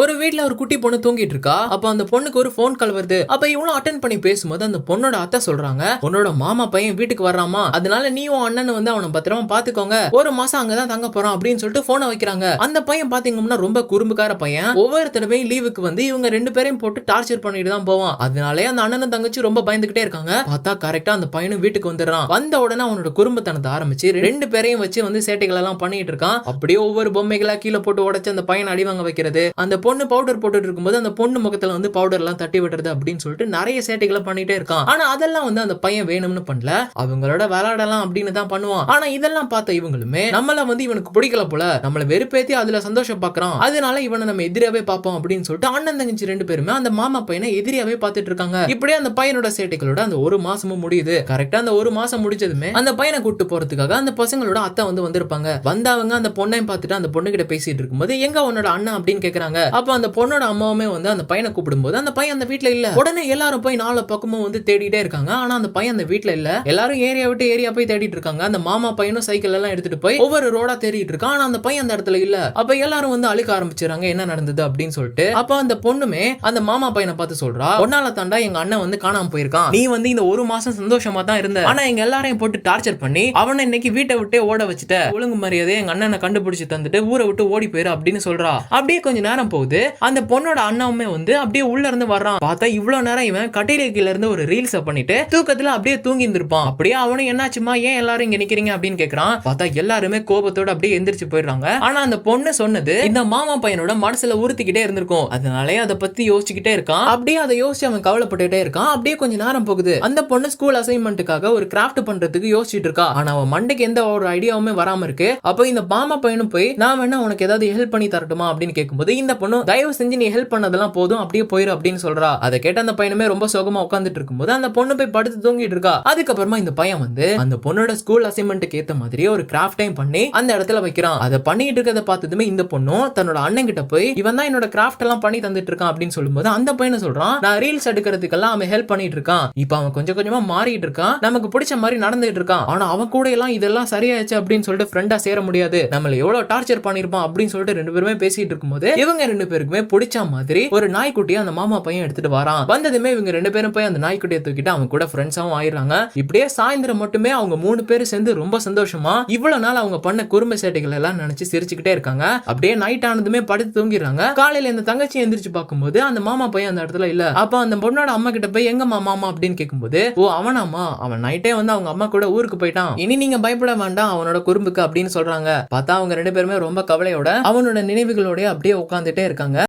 ஒரு வீட்ல ஒரு குட்டி பொண்ணு தூங்கிட்டு இருக்கா? அப்ப அந்த பொண்ணுக்கு ஒரு போன் கால் வருது அப்ப இவனும் அட்டன் பண்ணி பேசும்போது அந்த பொண்ணோட அத்தை சொல்றாங்க உன்னோட மாமா பையன் வீட்டுக்கு வர்றாமா? அதனால நீயும் அண்ணன் வந்து அவனை பத்திரமா பாத்துக்கோங்க. ஒரு மாசம் அங்கதான் தங்க போறான் அப்படின்னு சொல்லிட்டு போனை வைக்கிறாங்க. அந்த பையன் பாத்தீங்கன்னா ரொம்ப குறும்புக்கார பையன். ஒவ்வொரு தடவையும் லீவுக்கு வந்து இவங்க ரெண்டு பேரையும் போட்டு டார்ச்சர் பண்ணிட்டு தான் போவான். அதனாலே அந்த அண்ணனும் தங்கச்சி ரொம்ப பயந்துகிட்டே இருக்காங்க. பார்த்தா கரெக்டா அந்த பையனும் வீட்டுக்கு வந்துடுறான். வந்த உடனே அவனோட குறும்புத்தனத்தை ஆரம்பிச்சு ரெண்டு பேரையும் வச்சு வந்து சேட்டைகள் எல்லாம் பண்ணிட்டு இருக்கான். அப்படியே ஒவ்வொரு பொம்மைகளா கீழே போட்டு உடச்சு அந்த பையன் அடிவாங்க வைக்கிறது. அந்த பொண்ணு பவுடர் போட்டுட்டு இருக்கும்போது அந்த பொண்ணு முகத்துல வந்து பவுடர் எல்லாம் தட்டி விடுறது அப்படின்னு சொல்லிட்டு நிறைய சேட்டைகளை பண்ணிட்டே இருக்கான். ஆனா அதெல்லாம் வந்து அந்த பையன் வேணும்னு பண்ணல. அவங்களோட விளையாடலாம் அப்படின்னு தான் பண்ணுவான். ஆனா இதெல்லாம் பார்த்த இவங்களுமே நம்மள வந்து இவனுக்கு பிடிக்கல போல. நம்மள வெறுப்பேத்தி அதுல சந்தோஷம் பாக்குறான். அதனால இவனை நம்ம எதிரியாவே பார்ப்போம் அப்படின்னு சொல்லிட்டு அண்ணன் தங்கச்சி ரெண்டு பேருமே அந்த மாமா பையனை எதிரியாவே பார்த்துட்டு இருக்காங்க. இப்படியே அந்த பையனோட சேட்டைகளோட அந்த ஒரு மாசமும் முடியுது. கரெக்டா அந்த ஒரு மாசம் முடிச்சதுமே அந்த பையனை கூட்டு போறதுக்காக அந்த பசங்களோட அத்தை வந்து வந்திருப்பாங்க. வந்தவங்க அந்த பொண்ணையும் பார்த்துட்டு அந்த பொண்ணு கிட்ட பேசிட்டு இருக்கும்போது எங்க உன்னோட அண்ணன் அப்படின்னு கேக்குறாங்க. அப்ப அந்த பொண்ணோட அம்மாவுமே வந்து அந்த பையனை கூப்பிடும்போது அந்த பையன் அந்த வீட்டில் இல்ல. உடனே எல்லாரும் போய் நாலு பக்கமும் வந்து தேடிட்டே இருக்காங்க. ஆனா அந்த பையன் அந்த வீட்டில் இல்ல. எல்லாரும் ஏரியா விட்டு ஏரியா போய் தேடிட்டு இருக்காங்க. அந்த மாமா பையனும் சைக்கிள் எல்லாம் எடுத்துட்டு போய் ஒவ்வொரு ரோடா தேடிட்டு இருக்கான். ஆனா அந்த பையன் அந்த இடத்துல இல்ல. அப்ப எல்லாரும் வந்து அழுக்க ஆரம்பிச்சிடறாங்க என்ன நடந்தது அப்படின்னு சொல்லிட்டு. அப்ப அந்த பொண்ணுமே அந்த மாமா பையனை பார்த்து சொல்றா ஒன்னால தாண்டா எங்க அண்ணன் வந்து காணாம போயிருக்கான். நீ வந்து இந்த ஒரு மாசம் சந்தோஷமா தான் இருந்த. ஆனா எங்க எல்லாரையும் போட்டு டார்ச்சர் பண்ணி அவனை இன்னைக்கு வீட்டை விட்டே ஓட வச்சுட்ட. ஒழுங்கு மரியாதை எங்க அண்ணனை கண்டுபிடிச்சு தந்துட்டு ஊரை விட்டு ஓடி போயிரு அப்படின்னு சொல்றா. அப்படியே கொஞ்ச நேரம் போகுது. அந்த பொண்ணோட அண்ணாவுமே வந்து அப்படியே உள்ள இருந்து வர்றான். பார்த்தா இவ்வளவு நேரம் இவன் கட்டில இருந்து ஒரு ரீல்ஸ் பண்ணிட்டு தூக்கத்துல அப்படியே தூங்கி இருந்திருப்பான் அப்படியே அவனும் என்னாச்சுமா? ஏன் எல்லாரும் இங்க நிக்கிறீங்க? அப்படின்னு கேக்குறான். பார்த்தா எல்லாருமே கோபத்தோட அப்படியே எந்திரிச்சு போயிடுறாங்க. ஆனா அந்த பொண்ணு சொன்னது இந்த மாமா பையனோட மனசுல உறுத்திக்கிட்டே இருந்திருக்கும். அதனாலே அதை பத்தி யோசிச்சுக்கிட்டே இருக்கான். அப்படியே அதை யோசிச்சு அவன் கவலைப்பட்டுட்டே இருக்கான். அப்படியே கொஞ்ச நேரம் போகுது. அந்த பொண்ணு ஸ்கூல் அசைன்மெண்ட்டுக்காக ஒரு கிராஃப்ட் பண்றதுக்கு யோசிச்சுட்டு இருக்கா. ஆனா அவன் மண்டைக்கு எந்த ஒரு ஐடியாவுமே வராம இருக்கு. அப்போ இந்த மாமா பையனும் போய் நான் வேணா உனக்கு ஏதாவது ஹெல்ப் பண்ணி தரட்டுமா? அப்படின்னு கேட்கும்போது இந்த பொண்ணு தயவு செஞ்சு நீ ஹெல்ப் பண்ணதெல்லாம் போதும் அப்படியே போயிரு அப்படின்னு சொல்றா. அதை கேட்ட அந்த பையனுமே ரொம்ப சோகமா உட்காந்துட்டு இருக்கும்போது அந்த பொண்ணு போய் படுத்து தூங்கிட்டு இருக்கா. அதுக்கப்புறமா இந்த பையன் வந்து அந்த பொண்ணோட ஸ்கூல் அசைன்மெண்ட்டுக்கு ஏத்த மாதிரி ஒரு கிராஃப்ட் டைம் பண்ணி அந்த இடத்துல வைக்கிறான். அதை பண்ணிட்டு இருக்கிறத பார்த்ததுமே இந்த பொண்ணும் தன்னோட அண்ணன் கிட்ட போய் இவன் தான் என்னோட கிராஃப்ட் எல்லாம் பண்ணி தந்துட்டு இருக்கான் அப்படின்னு சொல்லும்போது அந்த பையனை சொல்றான் நான் ரீல்ஸ் எடுக்கிறதுக்கெல்லாம் அவன் ஹெல்ப் பண்ணிட்டு இருக்கான். இப்போ அவன் கொஞ்சம் கொஞ்சமா மாறிட்டு இருக்கான். நமக்கு பிடிச்ச மாதிரி நடந்துட்டு இருக்கான். ஆனா அவன் கூட எல்லாம் இதெல்லாம் சரியாச்சு அப்படின்னு சொல்லிட்டு ஃப்ரெண்டா சேர முடியாது. நம்மள எவ்வளவு டார்ச்சர் பண்ணிருப்பான் அப்படின்னு சொல்லிட்டு ரெண்டு பேருமே பேசிட்டு இருக்கும்போது இவங்க ரெண்டு ரெண்டு பேருக்குமே பிடிச்ச மாதிரி ஒரு நாய்க்குட்டியை அந்த மாமா பையன் எடுத்துட்டு வரான். வந்ததுமே இவங்க ரெண்டு பேரும் போய் அந்த நாய்க்குட்டியை தூக்கிட்டு அவங்க கூட ஃப்ரெண்ட்ஸாவும் ஆயிடுறாங்க. இப்படியே சாயந்தரம் மட்டுமே அவங்க மூணு பேரும் சேர்ந்து ரொம்ப சந்தோஷமா இவ்வளவு நாள் அவங்க பண்ண குறும்பு சேட்டைகள் எல்லாம் நினைச்சு சிரிச்சுக்கிட்டே இருக்காங்க. அப்படியே நைட் ஆனதுமே படுத்து தூங்கிடுறாங்க. காலையில இந்த தங்கச்சி எந்திரிச்சு பார்க்கும்போது அந்த மாமா பையன் அந்த இடத்துல இல்ல. அப்ப அந்த பொண்ணோட அம்மா கிட்ட போய் எங்க மாமா? அப்படின்னு கேட்கும்போது ஓ அவனாமா அவன் நைட்டே வந்து அவங்க அம்மா கூட ஊருக்கு போயிட்டான். இனி நீங்க பயப்பட வேண்டாம். அவனோட குறும்புக்கு அப்படின்னு சொல்றாங்க. பார்த்தா அவங்க ரெண்டு பேருமே ரொம்ப கவலையோட அவனோட நினைவுகளோட அப்படியே உட்காந்துட்டு இருக்காங்க.